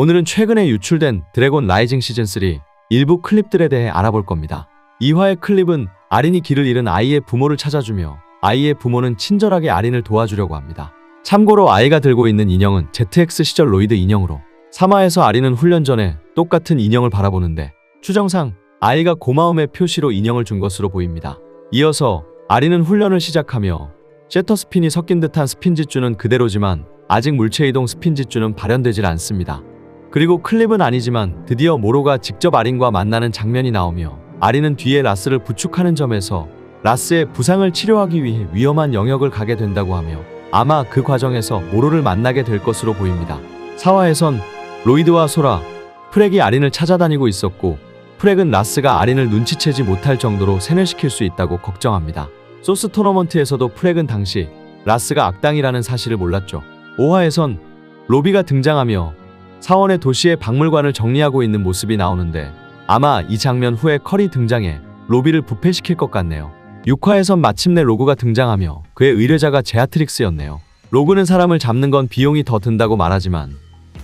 오늘은 최근에 유출된 드래곤 라이징 시즌3 일부 클립들에 대해 알아볼 겁니다. 2화의 클립은 아린이 길을 잃은 아이의 부모를 찾아주며 아이의 부모는 친절하게 아린을 도와주려고 합니다. 참고로 아이가 들고 있는 인형은 ZX 시절 로이드 인형으로 3화에서 아린은 훈련 전에 똑같은 인형을 바라보는데 추정상 아이가 고마움의 표시로 인형을 준 것으로 보입니다. 이어서 아린은 훈련을 시작하며 셔터 스핀이 섞인 듯한 스핀 짓주는 그대로지만 아직 물체 이동 스핀 짓주는 발현되질 않습니다. 그리고 클립은 아니지만 드디어 모로가 직접 아린과 만나는 장면이 나오며 아린은 뒤에 라스를 부축하는 점에서 라스의 부상을 치료하기 위해 위험한 영역을 가게 된다고 하며 아마 그 과정에서 모로를 만나게 될 것으로 보입니다. 사화에선 로이드와 소라, 프렉이 아린을 찾아다니고 있었고 프렉은 라스가 아린을 눈치채지 못할 정도로 세뇌시킬 수 있다고 걱정합니다. 소스 토너먼트에서도 프렉은 당시 라스가 악당이라는 사실을 몰랐죠. 5화에선 로비가 등장하며 사원의 도시의 박물관을 정리하고 있는 모습이 나오는데 아마 이 장면 후에 컬이 등장해 로비를 부패시킬 것 같네요. 6화에선 마침내 로그가 등장하며 그의 의뢰자가 제아트릭스였네요. 로그는 사람을 잡는 건 비용이 더 든다고 말하지만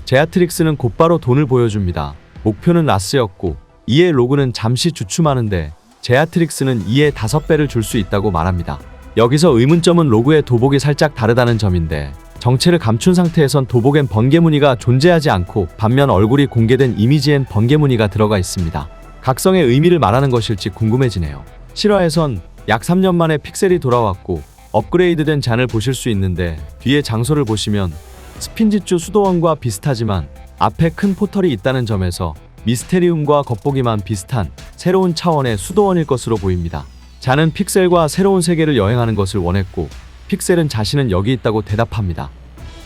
제아트릭스는 곧바로 돈을 보여줍니다. 목표는 라스였고 이에 로그는 잠시 주춤하는데 제아트릭스는 이에 다섯 배를 줄 수 있다고 말합니다. 여기서 의문점은 로그의 도복이 살짝 다르다는 점인데 정체를 감춘 상태에선 도복엔 번개 무늬가 존재하지 않고 반면 얼굴이 공개된 이미지엔 번개 무늬가 들어가 있습니다. 각성의 의미를 말하는 것일지 궁금해지네요. 실화에선 약 3년 만에 픽셀이 돌아왔고 업그레이드된 잔을 보실 수 있는데 뒤에 장소를 보시면 스핀지주 수도원과 비슷하지만 앞에 큰 포털이 있다는 점에서 미스테리움과 겉보기만 비슷한 새로운 차원의 수도원일 것으로 보입니다. 잔은 픽셀과 새로운 세계를 여행하는 것을 원했고 픽셀은 자신은 여기 있다고 대답합니다.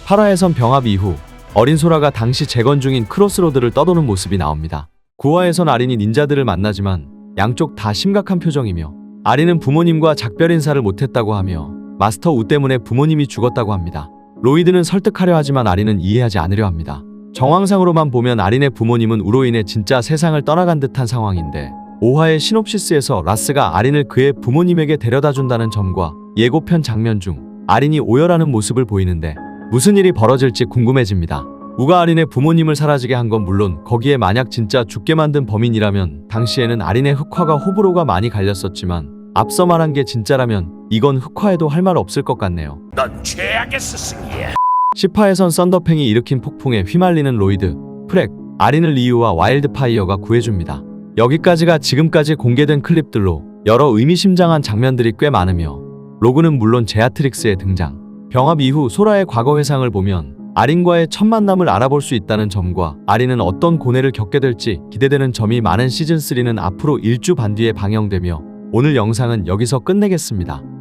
8화에선 병합 이후 어린 소라가 당시 재건 중인 크로스로드를 떠도는 모습이 나옵니다. 9화에선 아린이 닌자들을 만나지만 양쪽 다 심각한 표정이며 아린은 부모님과 작별 인사를 못했다고 하며 마스터 우 때문에 부모님이 죽었다고 합니다. 로이드는 설득하려 하지만 아린은 이해하지 않으려 합니다. 정황상으로만 보면 아린의 부모님은 우로 인해 진짜 세상을 떠나간 듯한 상황인데 5화의 시놉시스에서 라스가 아린을 그의 부모님에게 데려다 준다는 점과 예고편 장면 중 아린이 오열하는 모습을 보이는데 무슨 일이 벌어질지 궁금해집니다. 우가 아린의 부모님을 사라지게 한 건 물론 거기에 만약 진짜 죽게 만든 범인이라면 당시에는 아린의 흑화가 호불호가 많이 갈렸었지만 앞서 말한 게 진짜라면 이건 흑화에도 할 말 없을 것 같네요. 넌 최악의 스승이야. 10화에선 썬더팽이 일으킨 폭풍에 휘말리는 로이드, 프렉, 아린을 리유와 와일드파이어가 구해줍니다. 여기까지가 지금까지 공개된 클립들로 여러 의미심장한 장면들이 꽤 많으며 로그는 물론 제아트릭스의 등장, 병합 이후 소라의 과거 회상을 보면 아린과의 첫 만남을 알아볼 수 있다는 점과 아린은 어떤 고뇌를 겪게 될지 기대되는 점이 많은 시즌3는 앞으로 일주 반 뒤에 방영되며 오늘 영상은 여기서 끝내겠습니다.